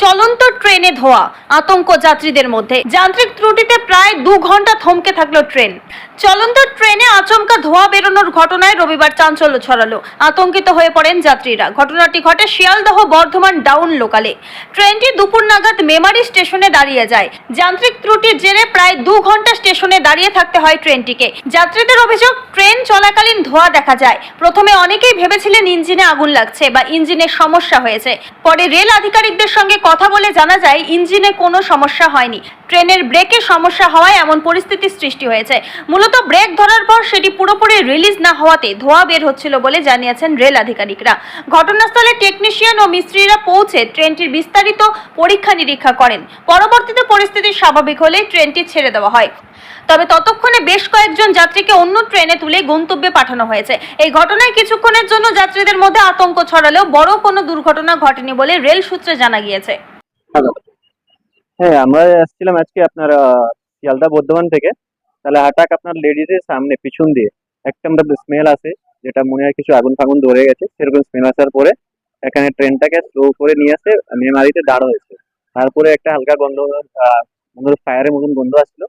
চলন্ত ট্রেনে ধোয়া, আতঙ্ক যাত্রীদের মধ্যে। যান্ত্রিক ত্রুটিতে প্রায় দু ঘণ্টা থমকে থাকল ট্রেন। চলন্ত ট্রেনে আচমকা ধোঁয়া বেরোনোর ঘটনায় রবিবার চাঞ্চল্য ছড়ালো। আতঙ্কিত হয়ে পড়েন যাত্রীরা। ঘটনাটি ঘটে শিয়ালদহ বর্ধমান ডাউন লোকালে। ট্রেনটি দুপুর নাগাদ মেমারি স্টেশনে দাঁড়িয়ে যায়। যান্ত্রিক ত্রুটির জেরে প্রায় দু ঘণ্টা স্টেশনে দাঁড়িয়ে থাকতে হয় ট্রেনটিকে। যাত্রীদের অভিযোগ, ট্রেন চলাকালীন ধোঁয়া দেখা যায়। প্রথমে অনেকেই ভেবেছিলেন ইঞ্জিনে আগুন লাগছে বা ইঞ্জিনের সমস্যা হয়েছে। পরে রেল আধিকারিকদের সঙ্গে কথা বলে জানা যায় ইঞ্জিনে কোনো সমস্যা হয়নি। ট্রেনের ব্রেকে সমস্যা হওয়ায় এমন পরিস্থিতির সৃষ্টি হয়েছে। মূলত ব্রেক ধরার পর সেটি পুরোপুরি রিলিজ না হওয়াতে ধোঁয়া বের হচ্ছিল বলে জানিয়েছেন রেল আধিকারিকরা। ঘটনাস্থলে টেকনিশিয়ান ও মিস্ত্রিরা পৌঁছে ট্রেনটির বিস্তারিত পরীক্ষা নিরীক্ষা করেন। পরবর্তীতে পরিস্থিতি স্বাভাবিক হলে ট্রেনটি ছেড়ে দেওয়া হয়। তবে ততক্ষণে বেশ কয়েকজন যাত্রীকে অন্য ট্রেনে তুলে গন্তব্যে পাঠানো হয়েছে। এই ঘটনায় কিছুক্ষণের জন্য যাত্রীদের মধ্যে আতঙ্ক ছড়ালেও বড় কোনো দুর্ঘটনা ঘটেনি বলে রেল সূত্রে জানা গিয়েছে। হ্যাঁ আমরা আসছিলাম আজকে আপনার শিয়ালদা বর্ধমান থেকে। তাহলে হঠাৎ আপনার লেডিজের সামনে, পিছন দিয়ে। একটা আমরা স্মেল আসে যেটা মনে হয় কিছু আগুন ফাগুন ধরে গেছে। সেরকম স্মেল আসার পরে এখানে ট্রেনটাকে স্লো করে নিয়ে আসে মেমারিতে দাঁড় হয়েছে। তারপরে একটা হালকা গন্ধ ফায়ারের মতন গন্ধ আসলো।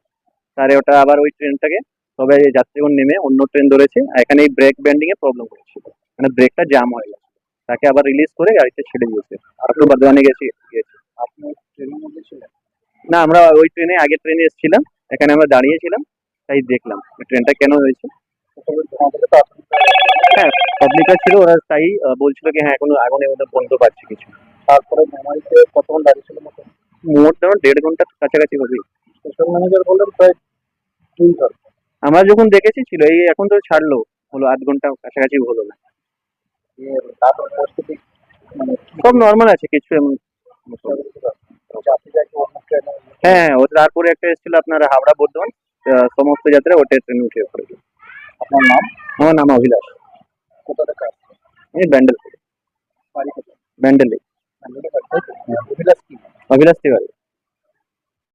তারে ওটা আবার ওই ট্রেনটাকে তবে যাত্রীগণ নেমে অন্য ট্রেন ধরেছে। এখানে এই ব্রেক ব্যান্ডিং এ প্রবলেম হয়েছিল। মানে ব্রেকটা জাম হয়ে গেছে। তাকে আবার রিলিজ করে গাড়িতে ছেড়ে দিয়েছে। আর একটু বর্ধমানে গেছি, গিয়েছে। আপনি ট্রেনের মধ্যে ছিলেন? না আমরা ওই ট্রেনে আগে ট্রেনে এসেছিলাম এখানে আমরা দাঁড়িয়েছিলাম তাই দেখলাম ট্রেনটা কেন হয়েছে। হ্যাঁ পাবলিকরা ছিল ওরা তাই বলছিল কি হ্যাঁ এখনও আগুনের মধ্যে বন্ধ পাচ্ছি কিছু। তারপরে মেমারিতে কতক্ষণ দাঁড়িয়েছিল মতো মোট ধরুন দেড় ঘণ্টার কাছাকাছি হবে। স্টেশন ম্যানেজার বললেন প্রায় দুই ঘণ্টা। আমরা যখন দেখেছি ছিল এই এখন তো ছাড়লো হলো আধ ঘণ্টা কাছাকাছি হলো না। তারপর পরিস্থিতি মানে সব নর্মাল আছে কিছু এমন। অন্য ট্রেনে হ্যাঁ হ্যাঁ ও তারপরে একটা এসেছিল আপনার হাওড়া বর্ধমান সমস্ত যাত্রা ওটা ট্রেনে উঠে পড়েছে। আপনার নাম? আমার নাম অভিলাষ। কোথা থেকে আমি ব্যান্ডেল ব্যান্ডেলে তো? অভিলাষ কি? অভিলাষ তিওয়ারি।